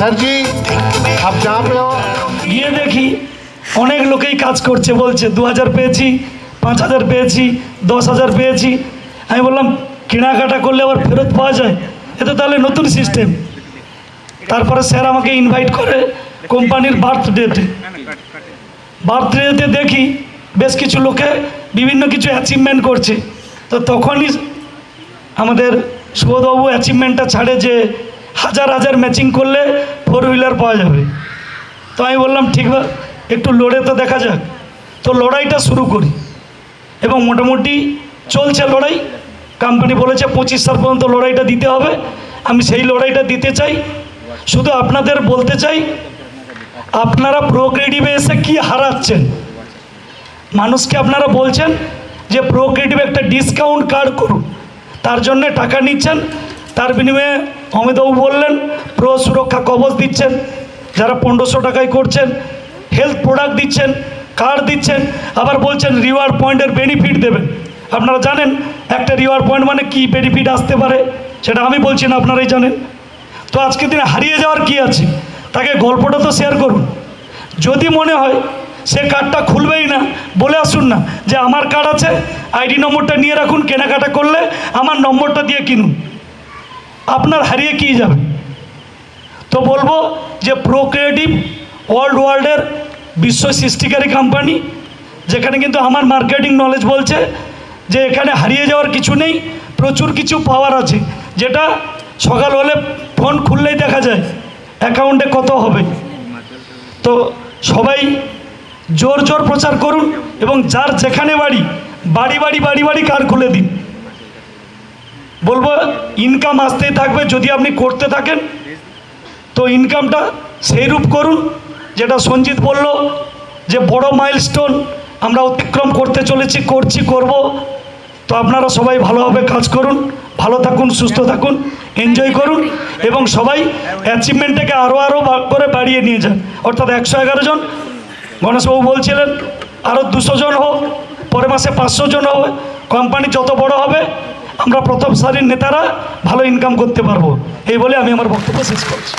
Sir জি, up যাওয়া পেও গিয়ে দেখি, অনেক লোকেই কাজ করছে, বলছে দু হাজার পেয়েছি পাঁচ হাজার পেয়েছি দশ হাজার পেয়েছি। আমি বললাম, কেনাকাটা করলে আবার ফেরত পাওয়া যায়? এতে তাহলে নতুন সিস্টেম তারপরে স্যার আমাকে ইনভাইট করে কোম্পানির বার্থডেতে বার্থডেতে দেখি, বেশ কিছু লোকে বিভিন্ন কিছু অ্যাচিভমেন্ট করছে। তো তখনই আমাদের সুবোধবাবু অ্যাচিভমেন্টটা ছাড়ে যে হাজার হাজার ম্যাচিং করলে ফোর হুইলার পাওয়া যাবে। তো আমি বললাম, ঠিক একটু লড়ে তো দেখা যাক। তো লড়াইটা শুরু করি। এবং মোটামুটি চলছে লড়াই। কোম্পানি বলেছে, পঁচিশ সাল পর্যন্ত লড়াইটা দিতে হবে। আমি সেই লড়াইটা দিতে চাই। শুধু আপনাদের বলতে চাই, আপনারা প্রোক্রেডিভে এসে কি হারাচ্ছেন? মানুষকে আপনারা বলছেন যে প্রোক্রেডিভ একটা ডিসকাউন্ট কার্ড করুন। তার জন্য টাকা নিচ্ছেন। তার বিনিময়ে অমিতবাবু বললেন প্রো সুরক্ষা কবচ দিচ্ছেন, যারা পনেরোশো টাকায় করছেন হেলথ প্রোডাক্ট দিচ্ছেন কার্ড দিচ্ছেন, আবার বলছেন রিওয়ার্ড পয়েন্টের বেনিফিট দেবেন। আপনারা জানেন, একটা রিওয়ার্ড পয়েন্ট মানে কি বেনিফিট আসতে পারে, সেটা আমি বলছি না, আপনারাই জানেন। তো আজকের দিনে হারিয়ে যাওয়ার কি আছে? তাকে গল্পটা তো শেয়ার করুন। যদি মনে হয়, সে কার্ডটা খুলবেই না, বলে আসুন না, যে আমার কার্ড আছে আইডি নম্বরটা নিয়ে রাখুন, কেনাকাটা করলে আমার নম্বরটা দিয়ে কিনুন। আপনার হারিয়ে কি যাবে? তো বলব যে প্রোক্রিয়েটিভ ওয়ার্ল্ড ওয়ার্ল্ডের বিশ্ব সৃষ্টিকারী কোম্পানি যেখানে কিন্তু আমার মার্কেটিং নলেজ বলছে যে এখানে হারিয়ে যাওয়ার কিছু নেই, প্রচুর কিছু পাওয়ার আছে, যেটা সকাল হলে ফোন খুললেই দেখা যায় অ্যাকাউন্টে কত হবে। তো সবাই জোর জোর প্রচার করুন এবং যার যেখানে বাড়ি বাড়ি বাড়ি বাড়ি বাড়ি কার খুলে দিন। ইনকাম আসতেই থাকবে যদি আপনি করতে থাকেন। তো ইনকামটা সেই রূপ করুন, যেটা সঞ্জিত বলল যে বড় মাইলস্টোন আমরা অতিক্রম করতে চলেছি, করছি, করব। তো আপনারা সবাই ভালোভাবে কাজ করুন, ভালো থাকুন, সুস্থ থাকুন এনজয় করুন এবং সবাই অ্যাচিভমেন্টটাকে আরও আরও করে বাড়িয়ে নিয়ে যান। অর্থাৎ একশো এগারো জন, গণেশবাবু বলছিলেন আরও দুশো জন হোক, পরের মাসে পাঁচশো জন হবে কোম্পানি যত বড় হবে আমরা প্রথম সারির নেতারা ভালো ইনকাম করতে পারব। এই বলে আমি আমার বক্তব্য শেষ করছি।